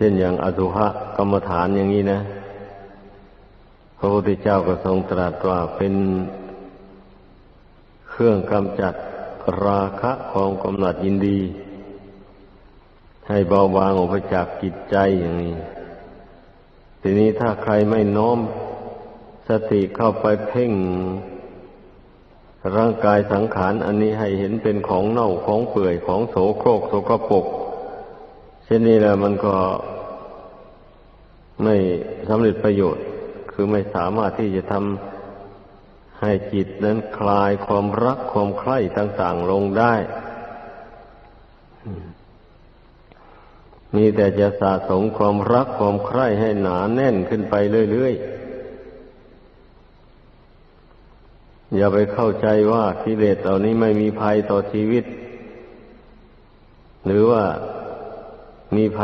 เช่นอย่างอสุภกรรมฐานอย่างนี้นะ พระพุทธเจ้าก็ทรงตรัสว่าเป็นเครื่องกำจัดราคะความกำหนัดยินดี ให้เบาบางออกไปจากจิตใจอย่างนี้ ทีนี้ถ้าใครไม่น้อมสติเข้าไปเพ่ง ร่างกายสังขารอันนี้ให้เห็นเป็นของเน่าของเปื่อยของโสโครกโสกรปรก เช่นนี้แหละมันก็ไม่สำเร็จประโยชน์ คือไม่สามารถที่จะทำให้จิตนั้นคลายความรักความใคร่ต่าง ๆ ลงได้ มีแต่จะสะสมความรักความใคร่ให้หนาแน่นขึ้นไปเรื่อย ๆ อย่าไปเข้าใจว่ากิเลสเหล่านี้ไม่มีภัยต่อชีวิต หรือว่า มีภัย